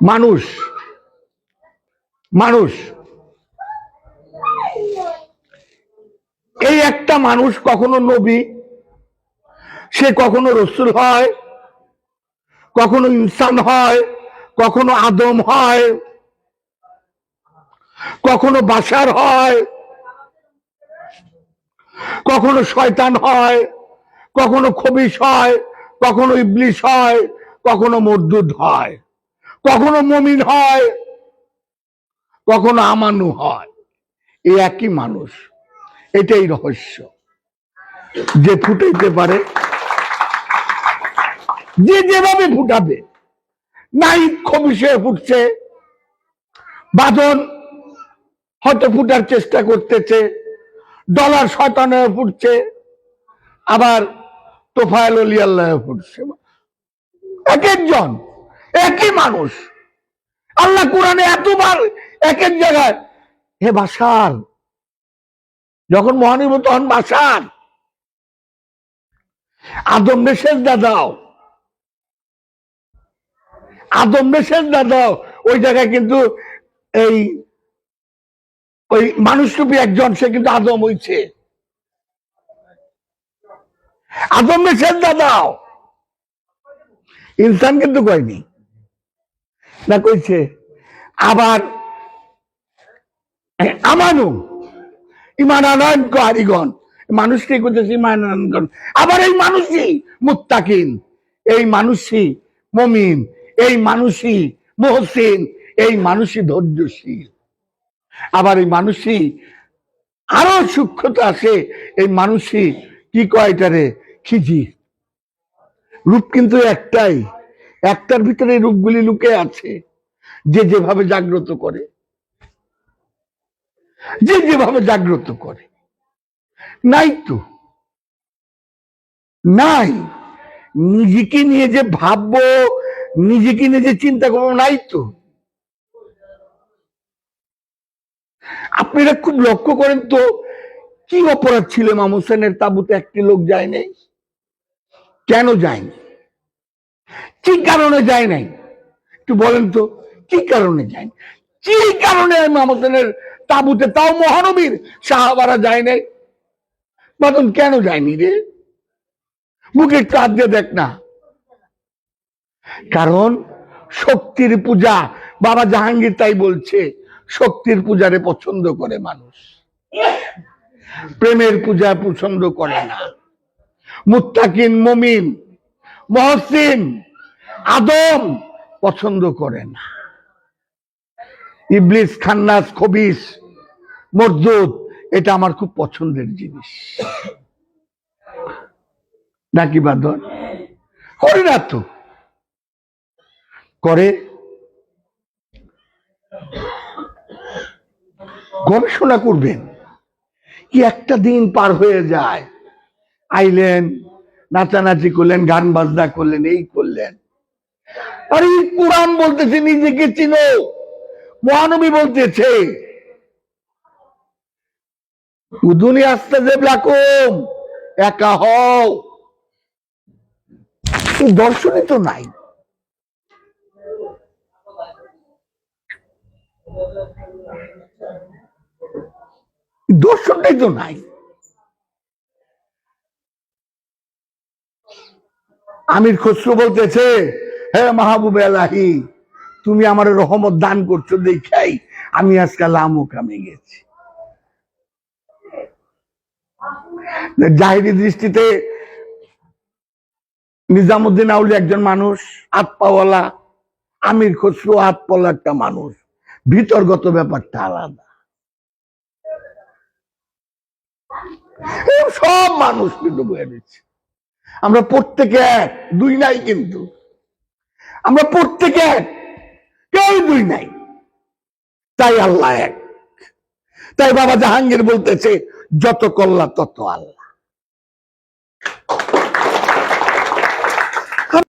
মানুষ মানুষ। এই একটা মানুষ কখনো নবী, সে কখনো রসুল হয়, কখনো ইনসান হয়, কখনো আদম হয়, কখনো বাসার হয়, কখনো শয়তান হয়, কখনো খবিস হয়, কখনো ইবলিশ হয়, কখনো মরদুদ হয়। কখনো মমিন হয়, কখনো আমানু হয়। এই একই মানুষ। এটাই রহস্য। যে ফুটাইতে পারে, যে যেভাবে ফুটাবে, নাই খবিসে ফুটছে বাদন হয়তো ফুটার চেষ্টা করতেছে, ডলার শতানে ফুটছে, আবার তোফায়েল অলি আল্লাহ ফুটছে। এক একজন একই মানুষ। আল্লাহ কোরআনে এতবার এক এক জায়গায়, হে বাসার যখন মহানিব তখন বাসার আদম শেষ দাও। আদম শেষ দাও। ওই জায়গায় কিন্তু এই, ওই মানুষরূপী একজন, সে কিন্তু আদম হইছে। আদম শেষ দাও। ইনসান কিন্তু কয়নি। না কইছে? আবার আমানু ইমান আনয়ন কারিগণ মানুষকে করতেছে ইমান আনয়ন আবার এই মানুষই মুত্তাকিন, এই মানুষই মমিন, এই মানুষই মহসিন, এই মানুষই ধৈর্যশীল। আবার এই মানুষই আরও সূক্ষ্মতা আছে, এই মানুষই কি কয় এটারে? খিজি রূপ কিন্তু একটাই। একটার ভিতরে রূপগুলি লুকে আছে। যে যেভাবে জাগ্রত করে। যে যেভাবে জাগ্রত করে। নাই তো। নাই। নিজেকে নিয়ে যে ভাববো, নিজেকে নিয়ে যে চিন্তা করব, নাই তো। আপনারা খুব লক্ষ্য করেন তো, কি অপরাধ ছিল ইমাম হোসেনের তাবুতে? একটি লোক যায় কেন যায়নি কি কারণে যায় নাই? একটু বলেন তো, কি কারণে যায়নি কি কারণে ইমাম হোসেনের তাবুতে তাও মহানবীর সাহাবারা যায় নাই? বাদন কেন যায়নি রে? মুখে একটু দিয়ে দেখ না। কারণ শক্তির পূজা, বাবা জাহাঙ্গীর তাই বলছে, শক্তির পূজারে পছন্দ করে মানুষ। প্রেমের পূজা পছন্দ করে না। মুত্তাকিন মমিন, মহসিন আদম পছন্দ করে না। ইবলিস, খান্নাস, খবিস, মরদুদ, এটা আমার খুব পছন্দের জিনিস। নাকি বাদন করে না তো। করে? গবেষণা করবেন। কি একটা দিন পার হয়ে যায়। আইলেন, নাচানাচি করলেন, গান বাজনা করলেন, এই করলেন। আরে কোরআন বলতেছে, নিজেকে চিনো। মহানবী বলতেছে উদুনি আসতে দেব লাকুম একা হও। দর্শনই তো নাই। দর্শনটাই তো নাই। আমির খসরু বলতেছে হ্যাঁ মাহবুব এলাহি, তুমি আমার রহমত দান করছ দেখাই আমি আজকাল আমও কামে গেছি। জাহিরি দৃষ্টিতে নিজামুদ্দিন আউলি একজন মানুষ আতপাওয়ালা আমির খসরু আতপাওয়ালা একটা মানুষ, ভিতরগত ব্যাপারটা আলাদা। সব মানুষ কিন্তু বয়ে দিচ্ছে আমরা প্রত্যেকে এক, দুই নাই কিন্তু। আমরা প্রত্যেকে এক। কেউ দুই নাই। তাই আল্লাহ এক। তাই বাবা জাহাঙ্গীর বলতেছে, যত কল্লা তত আল্লাহ।